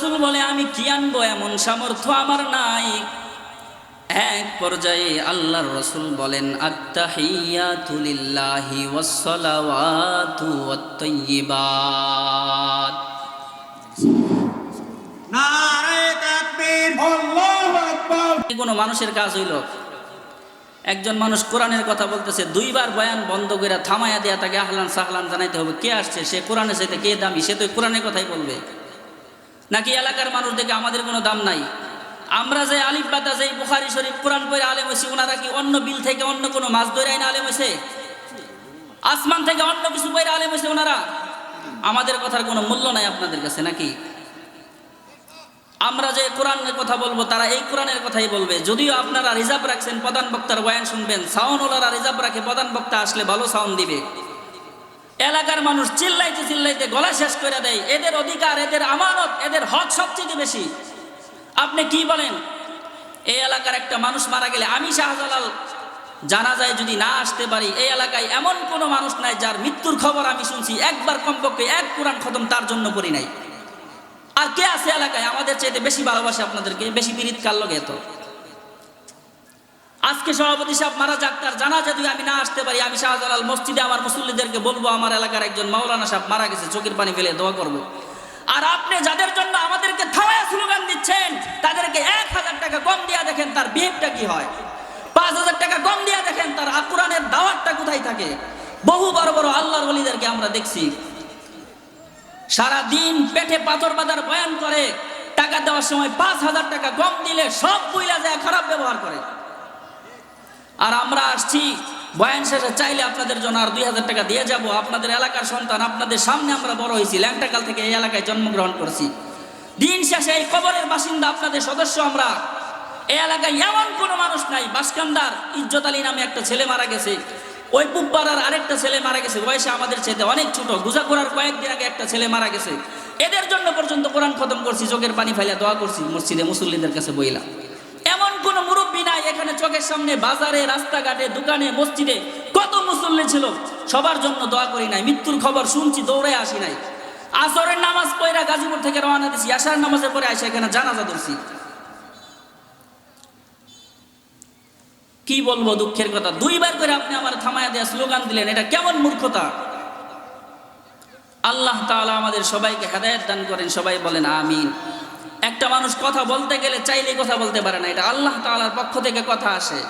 রসুল বলে আমি কি আনব? এমন সামর্থ্য আমার নাই। এক পর্যায়ে আল্লাহর রসুল বলেন আত্তাহিয়াতু লিল্লাহি ওয়াসসালাওয়াতু ওয়াত-তাইয়্যিবাত। নারায়ে তাকবীর। আল্লাহু আকবার। কোনো মানুষের কাজ হইল? একজন মানুষ কোরআনের কথা বলতেছে দুইবার বয়ান বন্ধ করে থামায়া দেয়া তাকে আহলান সাহলান জানাইতে হবে। কে আসছে? সে কোরআনের সাথে কে দামি? সে তো কোরআনের কথাই বলবে। নাকি এলাকার মানুষ দেখে আমাদের কোনো দাম নাই। আমরা যে আলিফ বাতা যে বুখারি শরীফ, কোরআন পরে আলেম হয়েছি ওনারা কি অন্য বিল থেকে অন্য কোনো মাছ ধরে আইনা আলেম হয়েছে? আসমান থেকে অন্য কিছু পড়ে আলেম হয়েছে ওনারা আমাদের কথার কোনো মূল্য নাই আপনাদের কাছে নাকি? আমরা যে কোরআনের কথা বলব, তারা এই কোরআনের কথাই বলবে। যদিও আপনারা রিজার্ভ রাখছেন, প্রধান বক্তার বয়ান শুনবেন, সাউন্ড ওলারা রিজার্ভ রাখে, প্রধান বক্তা আসলে ভালো সাউন্ড দিবে। এলাকার মানুষ চিল্লাইতে চিল্লাইতে গলা শেষ করে দেয়। এদের অধিকার, এদের আমানত, এদের হক সবচেয়ে বেশি। আপনি কি বলেন? এই এলাকার একটা মানুষ মারা গেলে আমি শাহজালাল জানা যায় যদি না আসতে পারি, এই এলাকায় এমন কোনো মানুষ নাই যার মৃত্যুর খবর আমি শুনছি, একবার কমপক্ষে এক কোরআন খতম তার জন্য করি নাই। আর কে আছে এলাকায়? আমাদের চাইতে বেশি ভালোবাসে আপনাদেরকে, বেশি পিরিত কার লগে এত। আজকে সভাপতি সাহেব মারা যাক, তার জানা যদি আমি না আসতে পারি। আমি শাহজালাল মসজিদে আমার মুসল্লিদেরকে বলব, আমার এলাকার একজন মাওলানা সাহেব মারা গেছে, চোখের পানি ফেলে দোয়া করব। আর আপনি যাদের জন্য আমাদেরকে থামায় স্লোগান দিচ্ছেন, তাদেরকে এক হাজার টাকা কম দিয়া দেখেন, তার বিহেভটা কি হয়? পাঁচ হাজার টাকা কম দিয়া দেখেন, তার আকুরানের দাওয়াতটা কোথায় থাকে? বহু বড় বড় আল্লাহর বলিদেরকে আমরা দেখছি। সারা দিন পেটে পাথর বাঁধার বয়ান করে, টাকা দেওয়ার সময় পাঁচ হাজার টাকা কম দিলে সব বইলা যায় খারাপ ব্যবহার করে। আর আমরা আসছি, বয়ান শেষে চাইলে আপনাদের জন্য আর দুই হাজার টাকা দিয়ে যাব। আপনাদের এলাকার সন্তান, আপনাদের সামনে আমরা বড় হয়েছি। ল্যাংটাকাল থেকে এই এলাকায় জন্মগ্রহণ করছি। দিন শেষে এই কবরের বাসিন্দা, আপনাদের সদস্য আমরা। এই এলাকায় এমন কোনো মানুষ নাই, বাসকান্দার ইজ্জত আলী নামে একটা ছেলে মারা গেছে। ওই পুব্বারার আরেকটা ছেলে মারা গেছে। বয়সে আমাদের ছেলে অনেক ছোট। গুজাকুরার কয়েকদিন আগে একটা ছেলে মারা গেছে। এদের জন্য পর্যন্ত কোরআন খতম করছি, চোখের পানি ফাইলা দোয়া করছি, মসজিদে মুসল্লিদের কাছে বইলাম। নাই এখানে চোখের সামনে বাজারে, রাস্তাঘাটে, দোকানে, মসজিদে কত মুসল্লি ছিল? সবার জন্য দোয়া করি নাই। মৃত্যুর খবর শুনছি, দৌড়ে আসি নাই। আসরের নামাজ পয়রা গাজীপুর থেকে রওনা দিছি আসার নামাজের পরে আসে এখানে জানাজা ধরছি। কি বলব দুঃখের কথা? দুইবার করে আপনি আমার থামায়া দেয়া স্লোগান দিলেন, এটা কেমন মূর্খতা? আল্লাহ তাআলা আমাদের সবাইকে হেদায়েত দান করেন, সবাই বলেন আমিন। একটা মানুষ কথা বলতে গেলে চাইলে কথা বলতে পারে না, এটা আল্লাহ তালার পক্ষ থেকে কথা আসে।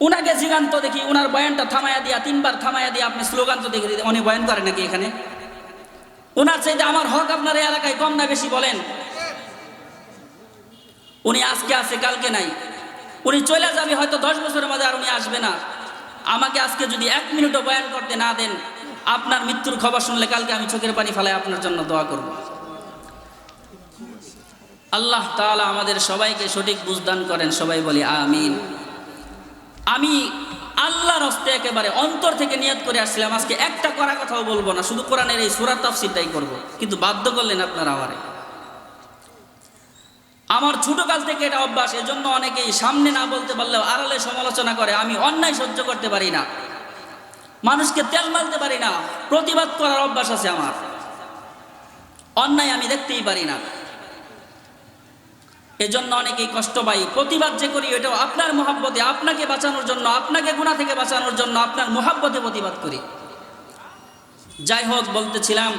উনাকে জিগান তো দেখি, উনার বয়ানটা থামায়া দিয়া, তিনবার থামায়া দিয়া আপনি স্লোগান তো দেখে দিতে উনি বয়ান করেন নাকি এখানে? উনার চাইতে আমার হক আপনার এলাকায় কম না বেশি বলেন। উনি আজকে আছে, কালকে নাই। উনি চলে যাবে হয়তো দশ বছরের মাঝে আর উনি আসবে না। আমাকে আজকে যদি এক মিনিটও বয়ান করতে না দেন, আপনার মৃত্যুর খবর শুনলে কালকে আমি চোখের পানি ফেলায় আপনার জন্য দোয়া করব। আল্লাহ তাআলা আমাদের সবাইকে সঠিক বুঝদান করেন, সবাই বলি আমিন। আমি আল্লাহর হস্তে একেবারে অন্তর থেকে নিয়ত করে আসছিলাম, আজকে একটা করা কথাও বলব না, শুধু কোরআনের এই সুরাত তাফসিরটাই করব, কিন্তু বাধ্য করলেন আপনারা আমারে। আমার ছোটকাল থেকে এটা অভ্যাস, এজন্য অনেকেই সামনে না বলতে পারলেও আড়ালে সমালোচনা করে, আমি অন্যায় সহ্য করতে পারি না। মানুষকে তেল মালতে পারি না, প্রতিবাদ করার অভ্যাস আছে আমার। অন্যায় আমি দেখতেই পারি না। এজন্য অনেকেই কষ্ট পাই প্রতিবাদ যে করি, এটাও আপনার মহাব্বতে, আপনাকে বাঁচানোর জন্য, আপনাকে গুণা থেকে বাঁচানোর জন্য আপনার মহাব্বতে প্রতিবাদ করি। যাই হোক, বলতেছিলাম